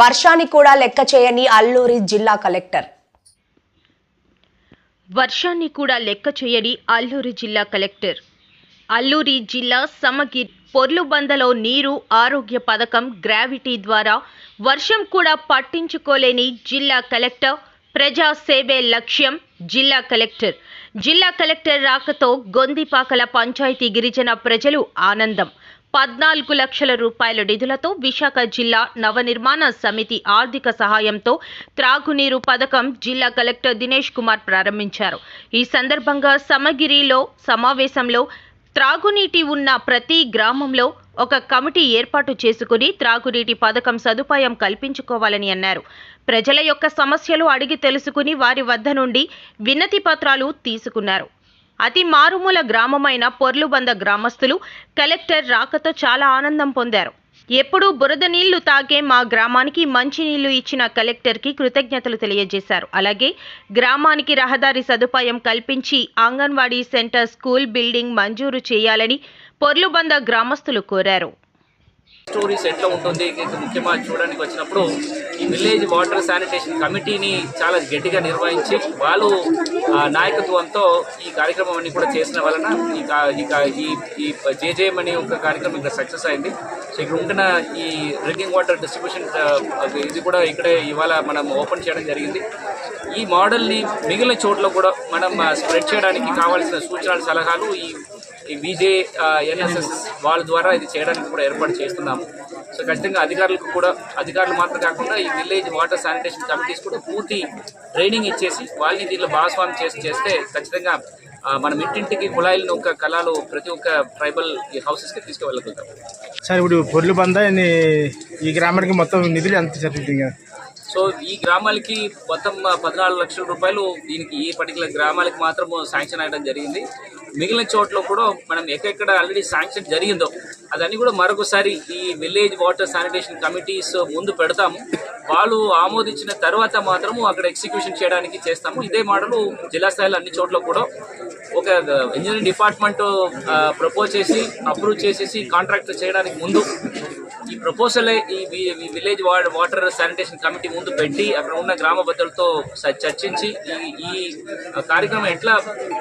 వర్షాన్ని కూడా లెక్క చేయని అల్లూరి జిల్లా కలెక్టర్. వర్షాన్ని కూడా లెక్క చేయని అల్లూరి జిల్లా కలెక్టర్. అల్లూరి జిల్లా సమగిర్ పొర్లుబందలో నీరు ఆరోగ్య పథకం గ్రావిటీ ద్వారా వర్షం కూడా పట్టించుకోలేని జిల్లా కలెక్టర్. ప్రజా సేవే లక్ష్యం జిల్లా కలెక్టర్. జిల్లా కలెక్టర్ రాకతో గొందిపాకల పంచాయతీ గిరిజన ప్రజలు ఆనందం. పద్నాలుగు లక్షల రూపాయల నిధులతో విశాఖ జిల్లా నవనిర్మాణ సమితి ఆర్థిక సహాయంతో త్రాగునీరు పథకం జిల్లా కలెక్టర్ దినేష్ కుమార్ ప్రారంభించారు. ఈ సందర్భంగా సమగిరిలో సమావేశంలో త్రాగునీటి ఉన్న ప్రతి గ్రామంలో ఒక కమిటీ ఏర్పాటు చేసుకుని త్రాగునీటి పథకం సదుపాయం కల్పించుకోవాలని అన్నారు. ప్రజల యొక్క సమస్యలు అడిగి తెలుసుకుని వారి వద్ద నుండి వినతి పత్రాలు తీసుకున్నారు. అతి మారుమూల గ్రామమైన పొర్లుబంద గ్రామస్తులు కలెక్టర్ రాకతో చాలా ఆనందం పొందారు. ఎప్పుడూ బురద నీళ్ళు తాగే మా గ్రామానికి మంచి నీళ్ళు ఇచ్చిన కలెక్టర్కి కృతజ్ఞతలు తెలియజేశారు. అలాగే గ్రామానికి రహదారి సదుపాయం కల్పించి అంగన్వాడీ సెంటర్ స్కూల్ బిల్డింగ్ మంజూరు చేయాలని పొర్లుబంద గ్రామస్తులు కోరారు. స్టోరీస్ ఎట్లా ఉంటుంది ముఖ్యంగా చూడడానికి వచ్చినప్పుడు ఈ విలేజ్ వాటర్ శానిటేషన్ కమిటీని చాలా గట్టిగా నిర్వహించి వాళ్ళు నాయకత్వంతో ఈ కార్యక్రమం అన్ని కూడా చేసిన వలన ఈ ఈ ఈ ఈ జేజేఎం అనే ఒక కార్యక్రమం ఇక్కడ సక్సెస్ అయింది. సో ఇక్కడ ఉంటున్న ఈ డ్రింకింగ్ వాటర్ డిస్ట్రిబ్యూషన్ ఇది కూడా ఇక్కడే ఇవాళ మనం ఓపెన్ చేయడం జరిగింది. ఈ మోడల్ని మిగిలిన చోట్ల కూడా మనం స్ప్రెడ్ చేయడానికి కావాల్సిన సూచనలు సలహాలు ఈ ఈ బీజే ఎన్ఎస్ఎస్ వాళ్ళ ద్వారా ఇది చేయడానికి కూడా ఏర్పాటు చేస్తున్నాము. సో ఖచ్చితంగా అధికారులకు కూడా అధికారులు మాత్రం కాకుండా ఈ విలేజ్ వాటర్ శానిటేషన్ కమిటీస్ కూడా పూర్తి ట్రైనింగ్ ఇచ్చేసి వాళ్ళని దీనిలో భాగస్వామ్యం చేసి చేస్తే ఖచ్చితంగా మనం ఇంటింటికి కుళాయిలను ఒక కళాలు ప్రతి ఒక్క ట్రైబల్ ఈ హౌసెస్కి తీసుకువెళ్ళగలుగుతాం. సార్ ఇప్పుడు పొర్లు బంద ఈ గ్రామానికి మొత్తం నిధులు ఎంత జరుగుతుంది సో ఈ గ్రామాలకి మొత్తం పద్నాలుగు లక్షల రూపాయలు దీనికి ఈ పర్టికులర్ గ్రామాలకి మాత్రము శాంక్షన్ అయ్యడం జరిగింది. మిగిలిన చోట్ల కూడా మనం ఎక్కడెక్కడ ఆల్రెడీ శాంక్షన్ జరిగిందో అదన్నీ కూడా మరొకసారి ఈ విలేజ్ వాటర్ శానిటేషన్ కమిటీస్ ముందు పెడతాము. వాళ్ళు ఆమోదించిన తర్వాత మాత్రము అక్కడ ఎగ్జిక్యూషన్ చేయడానికి చేస్తాము. ఇదే మోడల్ జిల్లా స్థాయిలో అన్ని చోట్ల కూడా ఒక ఇంజనీరింగ్ డిపార్ట్మెంట్ ప్రపోజ్ చేసి అప్రూవ్ చేసేసి కాంట్రాక్ట్ చేయడానికి ముందు ఈ ప్రపోజల్ ఈ విలేజ్ వాటర్ శానిటేషన్ కమిటీ ముందు పెట్టి అక్కడ ఉన్న గ్రామ పెద్దలతో చర్చించి ఈ ఈ కార్యక్రమం ఎట్లా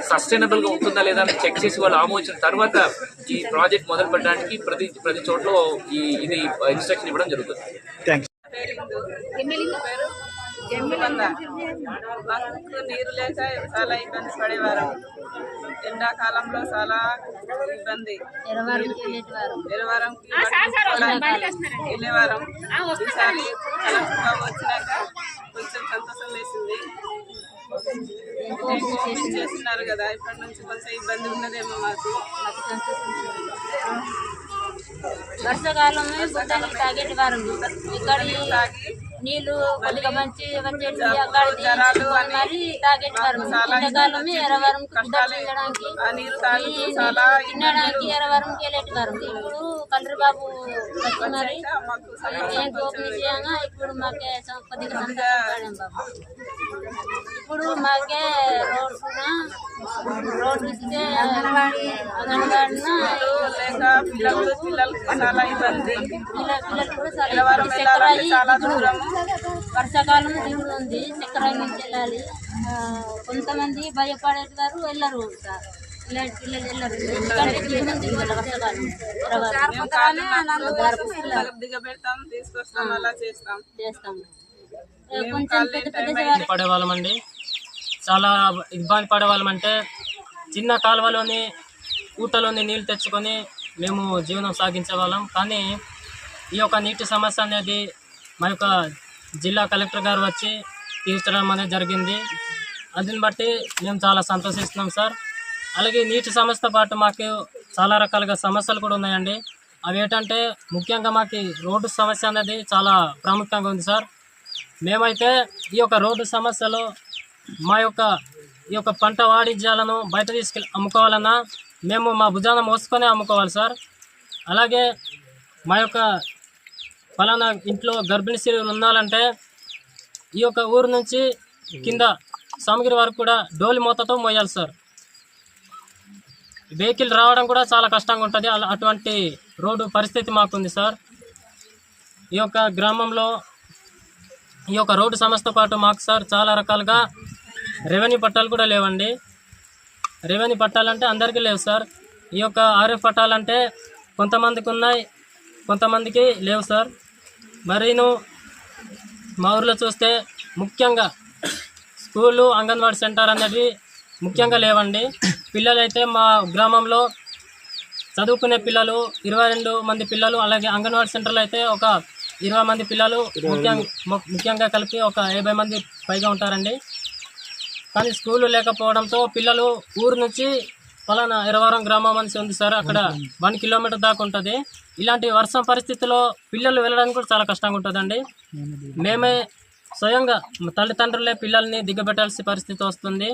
సస్టైనబుల్గా ఉంటుందా లేదా అని చెక్ చేసి వాళ్ళు ఆమోదించిన తర్వాత ఈ ప్రాజెక్ట్ మొదలు పెట్టడానికి ప్రతి ప్రతి చోట్ల ఈ ఇది ఇన్స్ట్రక్షన్ ఇవ్వడం జరుగుతుంది. మాకు నీరు లేక చాలా ఇబ్బంది పడేవారు. ఎండాకాలంలో చాలా ఇబ్బంది. ఎరవరం వెళ్ళేవారం. ఈసారి కలెక్టర్ బాబు వచ్చినాక కొంచెం సంతోషం వేసింది. చేస్తున్నారు కదా? ఇప్పటి నుంచి కొంచెం ఇబ్బంది ఉన్నదేమో మాకు. వర్షాకాలమే బుట్టలు తాగేటి వారం. ఇక్కడ తాగి నీళ్ళు కొద్దిగా మంచి మరి తాగేటి వారం ఎండాకాలమే ఎరవరం తినడానికి తినడానికి ఎరవరంకి వెళ్ళేటి వారం ఇప్పుడు కలరి బాబు మరి ఏం ఓపెన్ చేయగా ఇప్పుడు మాకే కొద్దిగా బాబు. ఇప్పుడు మాకే రోడ్స్ రోడ్డు ఇస్తే అంగన్వాడి అంగన్వాడిన లేక పిల్లలు పిల్లలకి చాలా ఇబ్బంది. పిల్లవారం వెళ్ళాలంటే చాలా. దూరము. వర్షాకాలం దిగుడు ఉంది చక్కెర నుంచి వెళ్ళాలి కొంతమంది భయపడేవారు వెళ్ళరు సార్ దిగబెడతాం తీసుకొస్తాం అలా చేస్తాం. పడేవాళ్ళమండి. చాలా ఇబ్బంది పడేవాళ్ళమంటే చిన్న కాలువలోని ఊటలోని నీళ్ళు తెచ్చుకొని మేము జీవనం సాగించేవాళ్ళం కానీ ఈ యొక్క నీటి సమస్య అనేది మా యొక్క జిల్లా కలెక్టర్ గారు వచ్చి తీర్చడం అనేది జరిగింది. అందుని బట్టి మేము చాలా సంతోషిస్తున్నాం సార్. అలాగే నీటి సమస్యతో పాటు మాకు చాలా రకాలుగా సమస్యలు కూడా ఉన్నాయండి. అవి ఏంటంటే ముఖ్యంగా మాకు రోడ్డు సమస్య అనేది చాలా ప్రాముఖ్యంగా ఉంది సార్. మేమైతే ఈ యొక్క రోడ్డు సమస్యలో మా యొక్క ఈ యొక్క పంట వాణిజ్యాలను బయట తీసుకెళ్ళి అమ్ముకోవాలన్నా మేము మా భుజాన మోసుకొని అమ్ముకోవాలి సార్. అలాగే మా యొక్క ఫలానా ఇంట్లో గర్భిణీ స్త్రీలు ఉండాలంటే ఈ యొక్క ఊరు నుంచి కింద సామగిరి వరకు కూడా డోలి మూతతో మోయాలి సార్. వెహికల్ రావడం కూడా చాలా కష్టంగా ఉంటుంది. అలా అటువంటి రోడ్డు పరిస్థితి మాకుంది సార్. ఈ యొక్క గ్రామంలో ఈ యొక్క రోడ్డు సమస్యతో పాటు మాకు సార్ చాలా రకాలుగా రెవెన్యూ పట్టాలు కూడా లేవండి. రెవెన్యూ పట్టాలంటే అందరికీ లేవు సార్. ఈ యొక్క ఆర్ఎఫ్ పట్టాలంటే కొంతమందికి ఉన్నాయి కొంతమందికి లేవు సార్. మరీను మా ఊర్లో చూస్తే ముఖ్యంగా స్కూలు అంగన్వాడీ సెంటర్ అనేవి ముఖ్యంగా లేవండి. పిల్లలైతే మా గ్రామంలో చదువుకునే పిల్లలు ఇరవై రెండు మంది పిల్లలు అలాగే అంగన్వాడీ సెంటర్లో అయితే ఒక ఇరవై మంది పిల్లలు ముఖ్యంగా ముఖ్యంగా కలిపి ఒక యాభై మంది పైగా ఉంటారండి. కానీ స్కూలు లేకపోవడంతో పిల్లలు ఊరు నుంచి పలానా ఇరవరం గ్రామం అనేసి ఉంది సార్ అక్కడ వన్ కిలోమీటర్ దాకా ఉంటుంది. ఇలాంటి వర్షం పరిస్థితిలో పిల్లలు వెళ్ళడానికి కూడా చాలా కష్టంగా ఉంటుందండి. మేమే స్వయంగా తల్లిదండ్రులే పిల్లల్ని దిగబెట్టాల్సిన పరిస్థితి వస్తుంది.